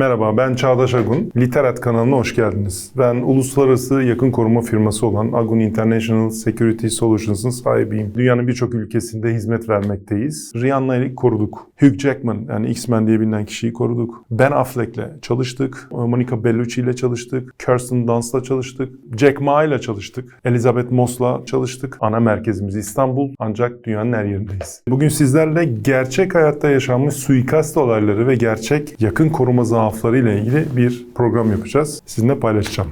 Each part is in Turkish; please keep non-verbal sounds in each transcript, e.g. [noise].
Merhaba ben Çağdaş Agun. Literat kanalına hoş geldiniz. Ben uluslararası yakın koruma firması olan Agun International Security Solutions'ın sahibiyim. Dünyanın birçok ülkesinde hizmet vermekteyiz. Rihanna'yı koruduk. Hugh Jackman yani X-Men diye bilinen kişiyi koruduk. Ben Affleck'le çalıştık. Monica Bellucci ile çalıştık. Kirsten Dunst'la çalıştık. Jack Ma ile çalıştık. Elizabeth Moss'la çalıştık. Ana merkezimiz İstanbul ancak dünyanın her yerindeyiz. Bugün sizlerle gerçek hayatta yaşanmış suikast olayları ve gerçek yakın koruma zaafları ile ilgili bir program yapacağız. Sizinle paylaşacağım.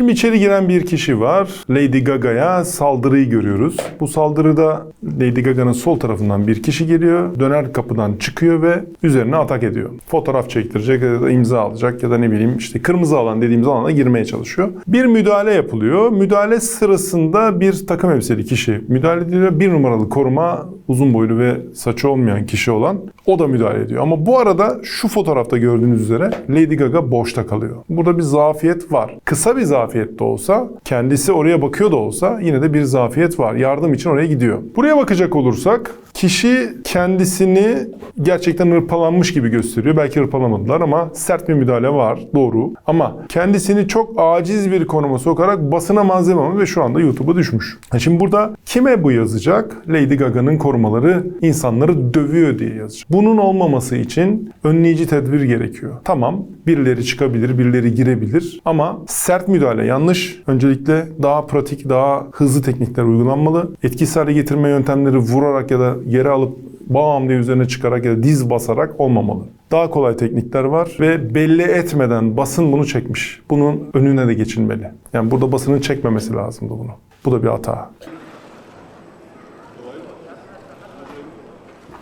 Şimdi içeri giren bir kişi var. Lady Gaga'ya saldırıyı görüyoruz. Bu saldırıda Lady Gaga'nın sol tarafından bir kişi geliyor. Döner kapıdan çıkıyor ve üzerine atak ediyor. Fotoğraf çektirecek ya da imza alacak ya da ne bileyim işte kırmızı alan dediğimiz alana girmeye çalışıyor. Bir müdahale yapılıyor. Müdahale sırasında bir takım elbiseli kişi müdahale ediliyor. Bir numaralı koruma uzun boylu ve saçı olmayan kişi olan o da müdahale ediyor. Ama bu arada şu fotoğrafta gördüğünüz üzere Lady Gaga boşta kalıyor. Burada bir zafiyet var. Kısa bir zafiyet de olsa, kendisi oraya bakıyor da olsa yine de bir zafiyet var. Yardım için oraya gidiyor. Buraya bakacak olursak kişi kendisini gerçekten hırpalanmış gibi gösteriyor. Belki hırpalamadılar ama sert bir müdahale var. Doğru. Ama kendisini çok aciz bir konuma sokarak basına malzeme ve şu anda YouTube'a düşmüş. Ha Şimdi burada kime bu yazacak? Lady Gaga'nın korumaları insanları dövüyor diye yazacak. Bunun olmaması için önleyici tedbir gerekiyor. Tamam birileri çıkabilir, birileri girebilir ama sert müdahale yanlış. Öncelikle daha pratik, daha hızlı teknikler uygulanmalı. Etkisiz hale getirme yöntemleri vurarak ya da yere alıp bam diye üzerine çıkarak ya da diz basarak olmamalı. Daha kolay teknikler var ve belli etmeden basın bunu çekmiş. Bunun önüne de geçilmeli. Yani burada basının çekmemesi lazımdı bunu. Bu da bir hata.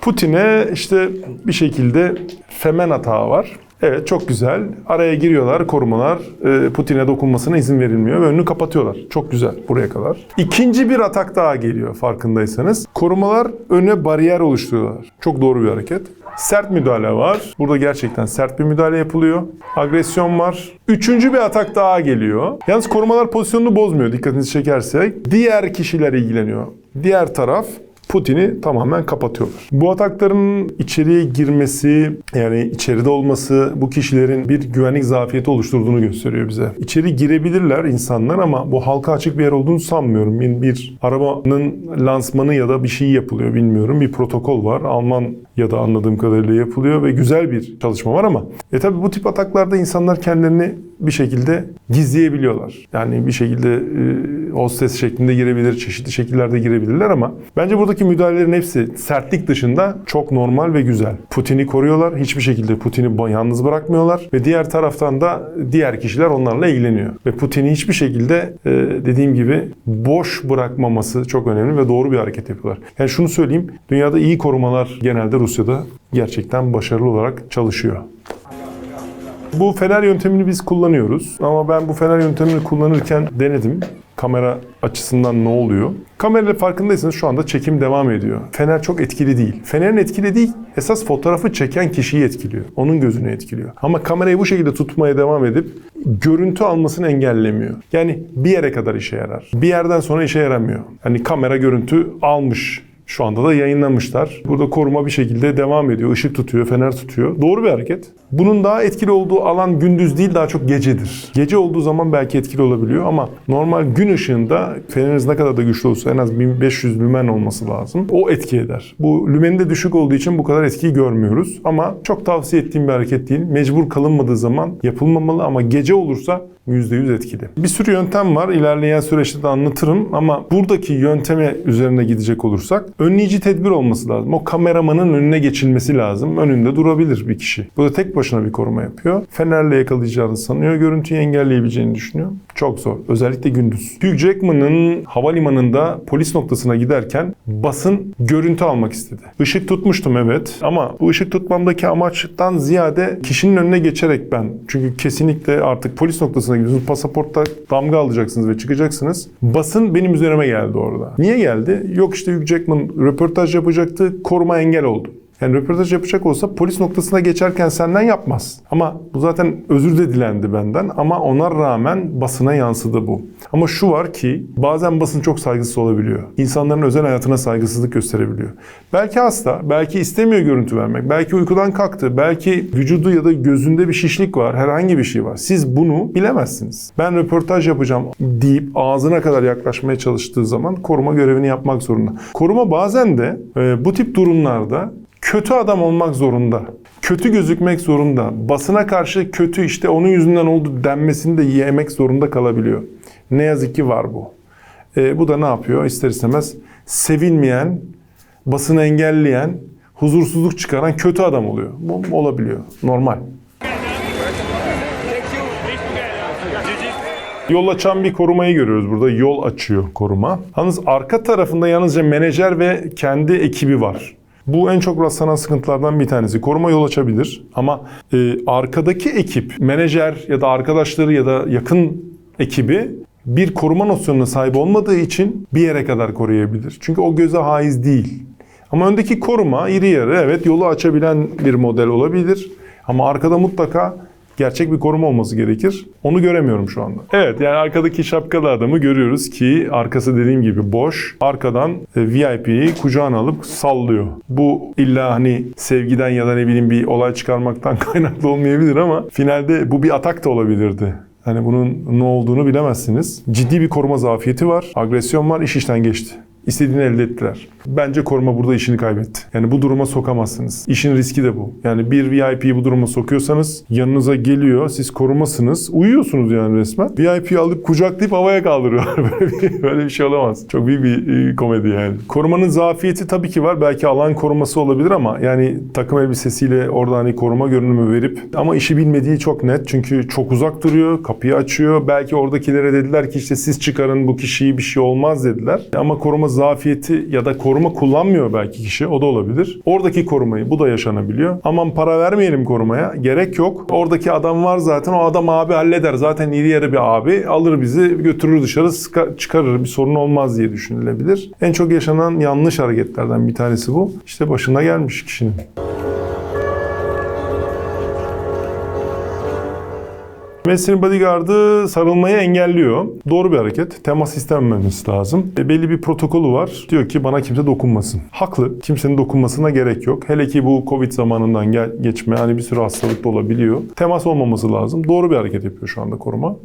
Putin'e işte bir şekilde femen hata var. Evet çok güzel. Araya giriyorlar korumalar. e, Putin'e dokunmasına izin verilmiyor ve önünü kapatıyorlar. Çok güzel buraya kadar. İkinci bir atak daha geliyor farkındaysanız. Korumalar öne bariyer oluşturuyorlar. Çok doğru bir hareket. Sert müdahale var. Burada gerçekten sert bir müdahale yapılıyor. Agresyon var. Üçüncü bir atak daha geliyor. Yalnız korumalar pozisyonunu bozmuyor dikkatinizi çekersek. Diğer kişiler ilgileniyor. Diğer taraf Putin'i tamamen kapatıyorlar. Bu atakların içeriye girmesi, yani içeride olması bu kişilerin bir güvenlik zafiyeti oluşturduğunu gösteriyor bize. İçeri girebilirler insanlar ama bu halka açık bir yer olduğunu sanmıyorum. Yani bir arabanın lansmanı ya da bir şey yapılıyor bilmiyorum. Bir protokol var. Alman ya da anladığım kadarıyla yapılıyor ve güzel bir çalışma var ama e tabi bu tip ataklarda insanlar kendilerini bir şekilde gizleyebiliyorlar. Yani bir şekilde e, hostes şeklinde girebilir, çeşitli şekillerde girebilirler ama bence buradaki müdahalelerin hepsi sertlik dışında çok normal ve güzel. Putin'i koruyorlar. Hiçbir şekilde Putin'i yalnız bırakmıyorlar ve diğer taraftan da diğer kişiler onlarla ilgileniyor. Ve Putin'i hiçbir şekilde e, dediğim gibi boş bırakmaması çok önemli ve doğru bir hareket yapıyorlar. Yani şunu söyleyeyim. Dünyada iyi korumalar genelde Rusya'da gerçekten başarılı olarak çalışıyor. Bu fener yöntemini biz kullanıyoruz. Ama ben bu fener yöntemini kullanırken denedim. Kamera açısından ne oluyor? Kamerayla farkındaysanız şu anda çekim devam ediyor. Fener çok etkili değil. Fenerin etkili değil, esas fotoğrafı çeken kişiyi etkiliyor. Onun gözünü etkiliyor. Ama kamerayı bu şekilde tutmaya devam edip görüntü almasını engellemiyor. Yani bir yere kadar işe yarar. Bir yerden sonra işe yaramıyor. Hani kamera görüntü almış şu anda da yayınlamışlar. Burada koruma bir şekilde devam ediyor. Işık tutuyor, fener tutuyor. Doğru bir hareket. Bunun daha etkili olduğu alan gündüz değil daha çok gecedir. Gece olduğu zaman belki etkili olabiliyor ama normal gün ışığında feneriniz ne kadar da güçlü olsa en az 1500 lümen olması lazım. O etki eder. Bu lümeni de düşük olduğu için bu kadar etkiyi görmüyoruz. Ama çok tavsiye ettiğim bir hareket değil. Mecbur kalınmadığı zaman yapılmamalı ama gece olursa %100 etkili. Bir sürü yöntem var. İlerleyen süreçte de anlatırım ama buradaki yönteme üzerine gidecek olursak önleyici tedbir olması lazım. O kameramanın önüne geçilmesi lazım. Önünde durabilir bir kişi. Bu da tek başına bir koruma yapıyor. Fenerle yakalayacağını sanıyor. Görüntüyü engelleyebileceğini düşünüyor. Çok zor. Özellikle gündüz. Hugh Jackman'ın havalimanında polis noktasına giderken basın görüntü almak istedi. Işık tutmuştum evet ama bu ışık tutmamdaki amaçtan ziyade kişinin önüne geçerek ben çünkü kesinlikle artık polis noktasına gidiyorsunuz. Pasaportta damga alacaksınız ve çıkacaksınız. Basın benim üzerime geldi orada. Niye geldi? Yok işte Hugh Jackman röportaj yapacaktı. Koruma engel oldu. Yani röportaj yapacak olsa polis noktasına geçerken senden yapmaz. Ama bu zaten özür de dilendi benden ama ona rağmen basına yansıdı bu. Ama şu var ki bazen basın çok saygısız olabiliyor. İnsanların özel hayatına saygısızlık gösterebiliyor. Belki hasta, belki istemiyor görüntü vermek, belki uykudan kalktı, belki vücudu ya da gözünde bir şişlik var, herhangi bir şey var. Siz bunu bilemezsiniz. Ben röportaj yapacağım deyip ağzına kadar yaklaşmaya çalıştığı zaman koruma görevini yapmak zorunda. Koruma bazen de e, bu tip durumlarda kötü adam olmak zorunda. Kötü gözükmek zorunda. Basına karşı kötü işte onun yüzünden oldu denmesini de yemek zorunda kalabiliyor. Ne yazık ki var bu. E, bu da ne yapıyor? İster istemez sevilmeyen, basını engelleyen, huzursuzluk çıkaran kötü adam oluyor. Bu olabiliyor. Normal. Yol açan bir korumayı görüyoruz burada. Yol açıyor koruma. Yalnız arka tarafında yalnızca menajer ve kendi ekibi var. Bu en çok rastlanan sıkıntılardan bir tanesi. Koruma yol açabilir ama e, arkadaki ekip, menajer ya da arkadaşları ya da yakın ekibi bir koruma nosyonuna sahip olmadığı için bir yere kadar koruyabilir. Çünkü o göze haiz değil. Ama öndeki koruma iri yarı evet yolu açabilen bir model olabilir. Ama arkada mutlaka gerçek bir koruma olması gerekir. Onu göremiyorum şu anda. Evet yani arkadaki şapkalı adamı görüyoruz ki arkası dediğim gibi boş. Arkadan e, VIP'yi kucağına alıp sallıyor. Bu illa hani sevgiden ya da ne bileyim bir olay çıkarmaktan [laughs] kaynaklı olmayabilir ama finalde bu bir atak da olabilirdi. Hani bunun ne olduğunu bilemezsiniz. Ciddi bir koruma zafiyeti var. Agresyon var. iş işten geçti. İstediğini elde ettiler. Bence koruma burada işini kaybetti. Yani bu duruma sokamazsınız. İşin riski de bu. Yani bir VIP'yi bu duruma sokuyorsanız yanınıza geliyor, siz korumasınız. Uyuyorsunuz yani resmen. VIP'yi alıp kucaklayıp havaya kaldırıyorlar. [laughs] Böyle bir, böyle bir şey olamaz. Çok büyük bir e, komedi yani. Korumanın zafiyeti tabii ki var. Belki alan koruması olabilir ama yani takım elbisesiyle orada hani koruma görünümü verip ama işi bilmediği çok net. Çünkü çok uzak duruyor, kapıyı açıyor. Belki oradakilere dediler ki işte siz çıkarın bu kişiyi bir şey olmaz dediler. Ama koruma zafiyeti ya da koruma kullanmıyor belki kişi. O da olabilir. Oradaki korumayı bu da yaşanabiliyor. Aman para vermeyelim korumaya. Gerek yok. Oradaki adam var zaten. O adam abi halleder. Zaten iri yarı bir abi. Alır bizi götürür dışarı çıkarır. Bir sorun olmaz diye düşünülebilir. En çok yaşanan yanlış hareketlerden bir tanesi bu. İşte başına gelmiş kişinin. Messi'nin bodyguard'ı sarılmayı engelliyor. Doğru bir hareket. Temas istememesi lazım. E, belli bir protokolü var. Diyor ki bana kimse dokunmasın. Haklı. Kimsenin dokunmasına gerek yok. Hele ki bu Covid zamanından gel, geçme. Hani bir sürü hastalık da olabiliyor. Temas olmaması lazım. Doğru bir hareket yapıyor şu anda koruma.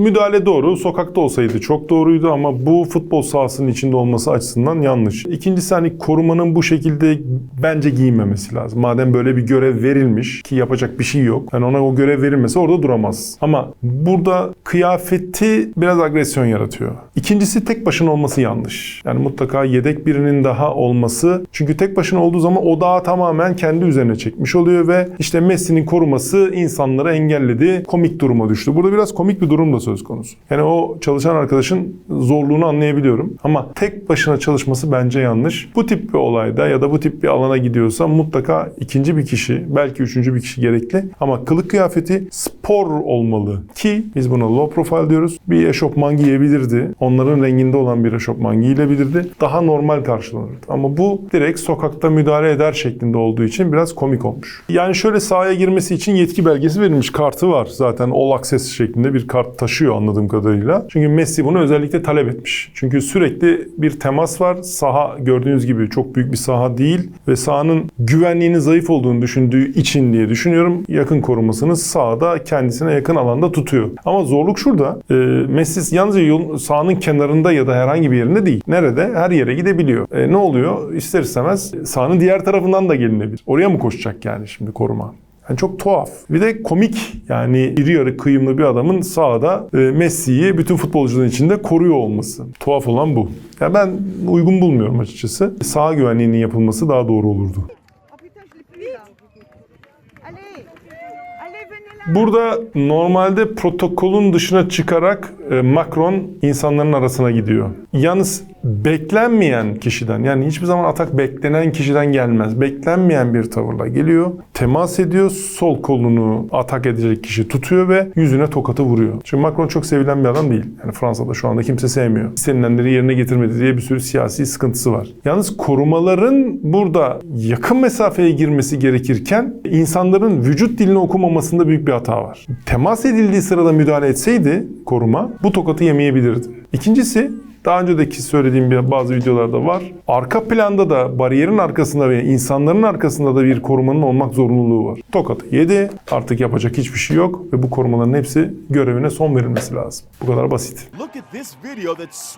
Müdahale doğru. Sokakta olsaydı çok doğruydu ama bu futbol sahasının içinde olması açısından yanlış. İkincisi hani korumanın bu şekilde bence giyinmemesi lazım. Madem böyle bir görev verilmiş ki yapacak bir şey yok. Yani ona o görev verilmese orada duramaz. Ama burada kıyafeti biraz agresyon yaratıyor. İkincisi tek başına olması yanlış. Yani mutlaka yedek birinin daha olması. Çünkü tek başına olduğu zaman odağı tamamen kendi üzerine çekmiş oluyor ve işte Messi'nin koruması insanları engelledi. Komik duruma düştü. Burada biraz komik bir durum da söz konusu. Yani o çalışan arkadaşın zorluğunu anlayabiliyorum. Ama tek başına çalışması bence yanlış. Bu tip bir olayda ya da bu tip bir alana gidiyorsa mutlaka ikinci bir kişi, belki üçüncü bir kişi gerekli. Ama kılık kıyafeti spor olmalı ki biz buna low profile diyoruz. Bir eşofman giyebilirdi. Onların renginde olan bir eşofman giyilebilirdi. Daha normal karşılanırdı. Ama bu direkt sokakta müdahale eder şeklinde olduğu için biraz komik olmuş. Yani şöyle sahaya girmesi için yetki belgesi verilmiş. Kartı var zaten all access şeklinde bir kart taşıyor anladığım kadarıyla. Çünkü Messi bunu özellikle talep etmiş. Çünkü sürekli bir temas var. Saha gördüğünüz gibi çok büyük bir saha değil ve sahanın güvenliğinin zayıf olduğunu düşündüğü için diye düşünüyorum. Yakın korumasını sahada kendisine yakın alanda tutuyor. Ama zorluk şurada. E, Messi yalnızca yolun, sahanın kenarında ya da herhangi bir yerinde değil. Nerede? Her yere gidebiliyor. E, ne oluyor? İster istemez sahanın diğer tarafından da gelinebilir. Oraya mı koşacak yani şimdi koruma? Yani çok tuhaf. Bir de komik yani iri yarı kıyımlı bir adamın sahada e, Messi'yi bütün futbolcuların içinde koruyor olması. Tuhaf olan bu. Ya ben uygun bulmuyorum açıkçası. Saha güvenliğinin yapılması daha doğru olurdu. Burada normalde protokolün dışına çıkarak e, Macron insanların arasına gidiyor. Yalnız beklenmeyen kişiden yani hiçbir zaman atak beklenen kişiden gelmez. Beklenmeyen bir tavırla geliyor. Temas ediyor. Sol kolunu atak edecek kişi tutuyor ve yüzüne tokatı vuruyor. Şimdi Macron çok sevilen bir adam değil. Yani Fransa'da şu anda kimse sevmiyor. İstenilenleri yerine getirmedi diye bir sürü siyasi sıkıntısı var. Yalnız korumaların burada yakın mesafeye girmesi gerekirken insanların vücut dilini okumamasında büyük bir hata var. Temas edildiği sırada müdahale etseydi koruma bu tokatı yemeyebilirdi. İkincisi daha önceki söylediğim bazı videolarda var. Arka planda da bariyerin arkasında ve insanların arkasında da bir korumanın olmak zorunluluğu var. Tokatı yedi. Artık yapacak hiçbir şey yok ve bu korumaların hepsi görevine son verilmesi lazım. Bu kadar basit. Look at this video that's.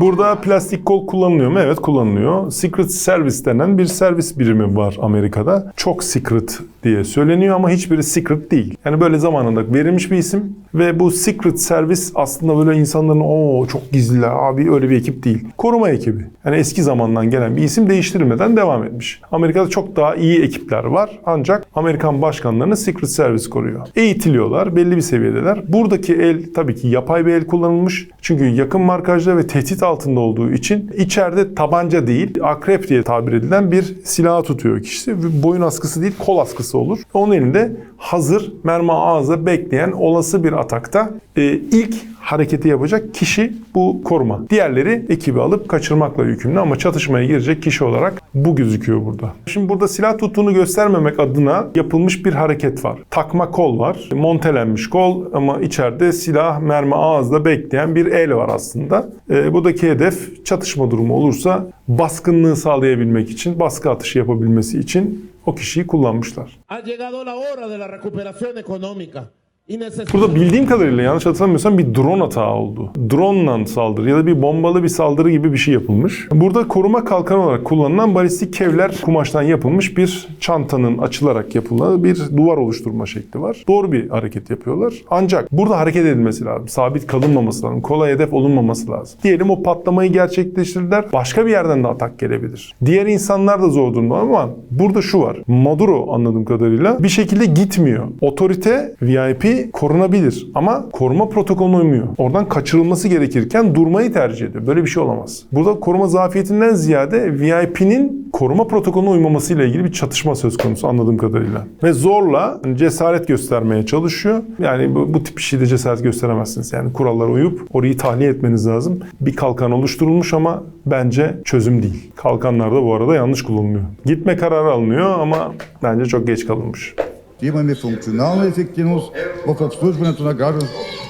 Burada plastik kol kullanılıyor mu? Evet kullanılıyor. Secret Service denen bir servis birimi var Amerika'da. Çok secret diye söyleniyor ama hiçbiri secret değil. Yani böyle zamanında verilmiş bir isim ve bu Secret Service aslında böyle insanların o çok gizliler abi öyle bir ekip değil. Koruma ekibi. Yani eski zamandan gelen bir isim değiştirilmeden devam etmiş. Amerika'da çok daha iyi ekipler var ancak Amerikan başkanlarını Secret Service koruyor. Eğitiliyorlar, belli bir seviyedeler. Buradaki el tabii ki yapay bir el kullanılmış. Çünkü yakın markajda ve tehdit altında olduğu için içeride tabanca değil, akrep diye tabir edilen bir silah tutuyor kişisi. Ve Boyun askısı değil, kol askısı olur. Onun elinde hazır mermi ağızda bekleyen olası bir atakta e, ilk hareketi yapacak kişi bu koruma. Diğerleri ekibi alıp kaçırmakla yükümlü ama çatışmaya girecek kişi olarak bu gözüküyor burada. Şimdi burada silah tuttuğunu göstermemek adına yapılmış bir hareket var. Takma kol var. Montelenmiş kol ama içeride silah mermi ağızda bekleyen bir el var aslında. E, buradaki hedef çatışma durumu olursa baskınlığı sağlayabilmek için, baskı atışı yapabilmesi için o kişiyi kullanmışlar. Ha llegado la hora de la recuperación económica Burada bildiğim kadarıyla yanlış hatırlamıyorsam bir drone atağı oldu. Drone'la saldırı ya da bir bombalı bir saldırı gibi bir şey yapılmış. Burada koruma kalkanı olarak kullanılan balistik kevler kumaştan yapılmış bir çantanın açılarak yapılan bir duvar oluşturma şekli var. Doğru bir hareket yapıyorlar. Ancak burada hareket edilmesi lazım. Sabit kalınmaması lazım. Kolay hedef olunmaması lazım. Diyelim o patlamayı gerçekleştirdiler. Başka bir yerden de atak gelebilir. Diğer insanlar da zor durumda ama burada şu var. Maduro anladığım kadarıyla bir şekilde gitmiyor. Otorite VIP korunabilir ama koruma protokolüne uymuyor. Oradan kaçırılması gerekirken durmayı tercih ediyor. Böyle bir şey olamaz. Burada koruma zafiyetinden ziyade VIP'nin koruma protokolüne uymamasıyla ilgili bir çatışma söz konusu anladığım kadarıyla. Ve zorla cesaret göstermeye çalışıyor. Yani bu, bu tip şeyde cesaret gösteremezsiniz. Yani kurallara uyup orayı tahliye etmeniz lazım. Bir kalkan oluşturulmuş ama bence çözüm değil. Kalkanlar da bu arada yanlış kullanılıyor. Gitme kararı alınıyor ama bence çok geç kalınmış. Имаме функционална ефективност в обслужването на гражданството.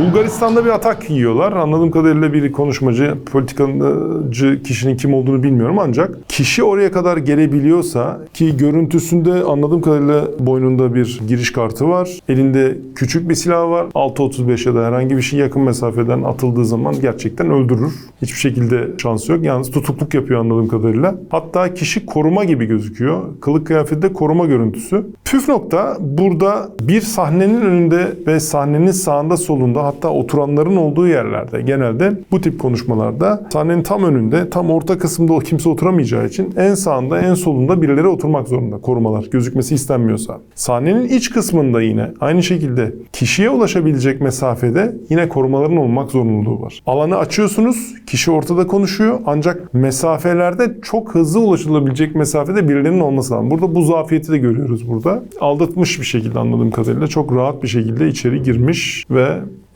Bulgaristan'da bir atak yiyorlar. Anladığım kadarıyla bir konuşmacı, politikacı kişinin kim olduğunu bilmiyorum ancak kişi oraya kadar gelebiliyorsa ki görüntüsünde anladığım kadarıyla boynunda bir giriş kartı var. Elinde küçük bir silah var. 6.35 ya da herhangi bir şey yakın mesafeden atıldığı zaman gerçekten öldürür. Hiçbir şekilde şansı yok. Yalnız tutukluk yapıyor anladığım kadarıyla. Hatta kişi koruma gibi gözüküyor. Kılık kıyafette koruma görüntüsü. Püf nokta burada bir sahnenin önünde ve sahnenin sağında solunda hatta oturanların olduğu yerlerde genelde bu tip konuşmalarda sahnenin tam önünde tam orta kısımda o kimse oturamayacağı için en sağında en solunda birileri oturmak zorunda korumalar gözükmesi istenmiyorsa. Sahnenin iç kısmında yine aynı şekilde kişiye ulaşabilecek mesafede yine korumaların olmak zorunluluğu var. Alanı açıyorsunuz kişi ortada konuşuyor ancak mesafelerde çok hızlı ulaşılabilecek mesafede birilerinin olması lazım. Burada bu zafiyeti de görüyoruz burada. Aldatmış bir şekilde anladığım kadarıyla çok rahat bir şekilde içeri girmiş ve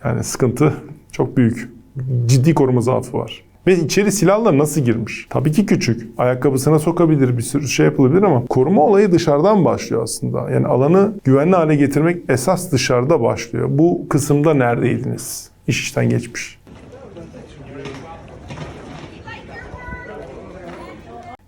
yani sıkıntı çok büyük. Ciddi koruma zaafı var. Ve içeri silahla nasıl girmiş? Tabii ki küçük. Ayakkabısına sokabilir, bir sürü şey yapılabilir ama koruma olayı dışarıdan başlıyor aslında. Yani alanı güvenli hale getirmek esas dışarıda başlıyor. Bu kısımda neredeydiniz? İş işten geçmiş.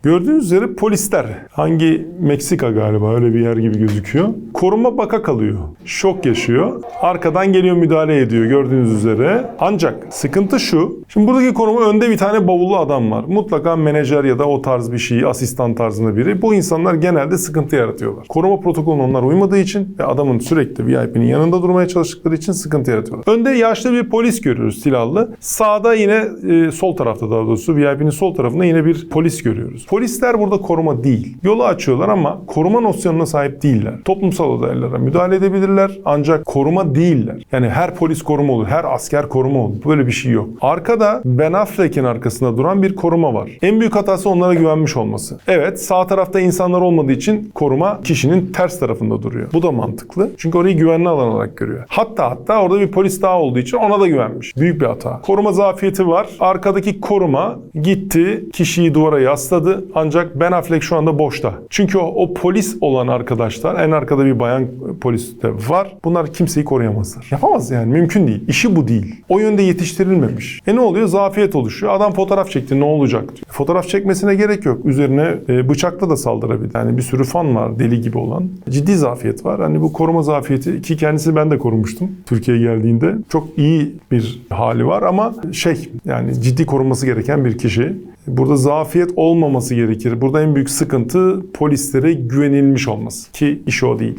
Gördüğünüz üzere polisler hangi Meksika galiba öyle bir yer gibi gözüküyor. Koruma baka kalıyor. Şok yaşıyor. Arkadan geliyor müdahale ediyor gördüğünüz üzere. Ancak sıkıntı şu. Şimdi buradaki koruma önde bir tane bavullu adam var. Mutlaka menajer ya da o tarz bir şey, asistan tarzında biri. Bu insanlar genelde sıkıntı yaratıyorlar. Koruma protokolüne onlar uymadığı için ve adamın sürekli VIP'nin yanında durmaya çalıştıkları için sıkıntı yaratıyorlar. Önde yaşlı bir polis görüyoruz silahlı. Sağda yine e, sol tarafta daha doğrusu VIP'nin sol tarafında yine bir polis görüyoruz. Polisler burada koruma değil. Yolu açıyorlar ama koruma nosyonuna sahip değiller. Toplumsal olaylara müdahale edebilirler ancak koruma değiller. Yani her polis koruma olur, her asker koruma olur. Böyle bir şey yok. Arkada Ben Affleck'in arkasında duran bir koruma var. En büyük hatası onlara güvenmiş olması. Evet sağ tarafta insanlar olmadığı için koruma kişinin ters tarafında duruyor. Bu da mantıklı. Çünkü orayı güvenli alan olarak görüyor. Hatta hatta orada bir polis daha olduğu için ona da güvenmiş. Büyük bir hata. Koruma zafiyeti var. Arkadaki koruma gitti, kişiyi duvara yasladı. Ancak Ben Affleck şu anda boşta. Çünkü o, o polis olan arkadaşlar, en arkada bir bayan polis de var. Bunlar kimseyi koruyamazlar. Yapamaz yani. Mümkün değil. İşi bu değil. O yönde yetiştirilmemiş. E ne oluyor? Zafiyet oluşuyor. Adam fotoğraf çekti ne olacak diyor. Fotoğraf çekmesine gerek yok. Üzerine e, bıçakla da saldırabilir. Yani bir sürü fan var deli gibi olan. Ciddi zafiyet var. Hani bu koruma zafiyeti ki kendisi ben de korumuştum Türkiye'ye geldiğinde. Çok iyi bir hali var ama şey yani ciddi korunması gereken bir kişi. Burada zafiyet olmaması gerekir. Burada en büyük sıkıntı polislere güvenilmiş olması ki iş o değil.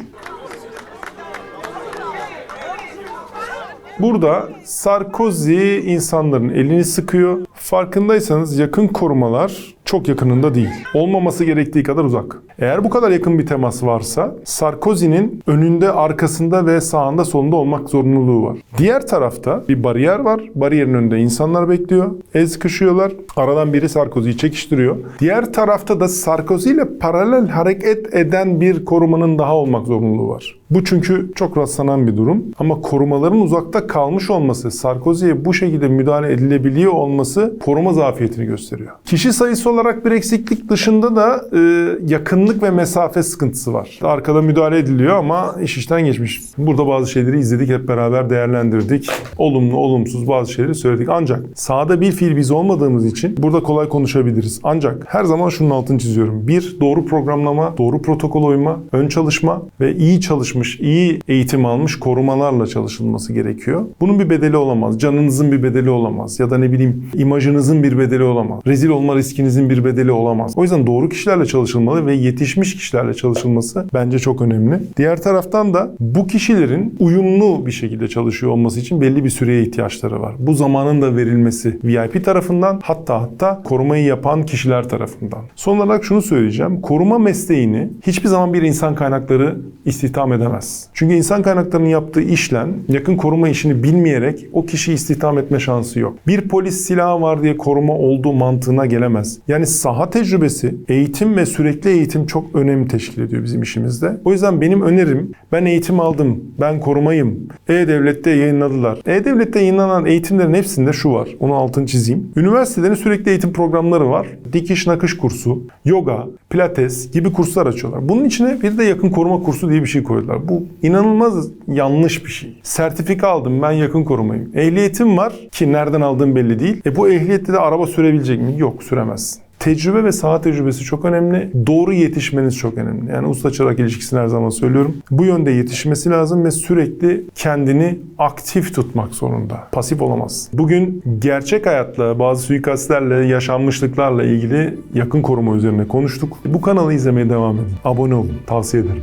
Burada Sarkozy insanların elini sıkıyor. Farkındaysanız yakın korumalar çok yakınında değil. Olmaması gerektiği kadar uzak. Eğer bu kadar yakın bir temas varsa Sarkozy'nin önünde, arkasında ve sağında solunda olmak zorunluluğu var. Diğer tarafta bir bariyer var. Bariyerin önünde insanlar bekliyor. El sıkışıyorlar. Aradan biri Sarkozy'yi çekiştiriyor. Diğer tarafta da Sarkozy ile paralel hareket eden bir korumanın daha olmak zorunluluğu var. Bu çünkü çok rastlanan bir durum. Ama korumaların uzakta kalmış olması, Sarkozy'ye bu şekilde müdahale edilebiliyor olması koruma zafiyetini gösteriyor. Kişi sayısı olarak bir eksiklik dışında da e, yakınlık ve mesafe sıkıntısı var. Arkada müdahale ediliyor ama iş işten geçmiş. Burada bazı şeyleri izledik, hep beraber değerlendirdik. Olumlu, olumsuz bazı şeyleri söyledik. Ancak sahada bir fiil biz olmadığımız için burada kolay konuşabiliriz. Ancak her zaman şunun altını çiziyorum. Bir, doğru programlama, doğru protokol uyma, ön çalışma ve iyi çalışmış, iyi eğitim almış korumalarla çalışılması gerekiyor. Bunun bir bedeli olamaz. Canınızın bir bedeli olamaz. Ya da ne bileyim imajınızın bir bedeli olamaz. Rezil olma riskinizin bir bedeli olamaz. O yüzden doğru kişilerle çalışılmalı ve yetişmiş kişilerle çalışılması bence çok önemli. Diğer taraftan da bu kişilerin uyumlu bir şekilde çalışıyor olması için belli bir süreye ihtiyaçları var. Bu zamanın da verilmesi VIP tarafından hatta hatta korumayı yapan kişiler tarafından. Son olarak şunu söyleyeceğim. Koruma mesleğini hiçbir zaman bir insan kaynakları istihdam edemez. Çünkü insan kaynaklarının yaptığı işlen yakın koruma işini bilmeyerek o kişiyi istihdam etme şansı yok. Bir polis silahı var diye koruma olduğu mantığına gelemez. Yani saha tecrübesi, eğitim ve sürekli eğitim çok önemli teşkil ediyor bizim işimizde. O yüzden benim önerim ben eğitim aldım, ben korumayım. E-Devlet'te yayınladılar. E-Devlet'te yayınlanan eğitimlerin hepsinde şu var. Onu altını çizeyim. Üniversitelerin sürekli eğitim programları var. Dikiş nakış kursu, yoga, pilates gibi kurslar açıyorlar. Bunun içine bir de yakın koruma kursu diye bir şey koydular. Bu inanılmaz yanlış bir şey. Sertifika aldım ben yakın korumayım. Ehliyetim var ki nereden aldığım belli değil. E bu ehliyette de araba sürebilecek mi? Yok süremezsin. Tecrübe ve saha tecrübesi çok önemli. Doğru yetişmeniz çok önemli. Yani usta çırak ilişkisini her zaman söylüyorum. Bu yönde yetişmesi lazım ve sürekli kendini aktif tutmak zorunda. Pasif olamaz. Bugün gerçek hayatla, bazı suikastlerle, yaşanmışlıklarla ilgili yakın koruma üzerine konuştuk. Bu kanalı izlemeye devam edin. Abone olun. Tavsiye ederim.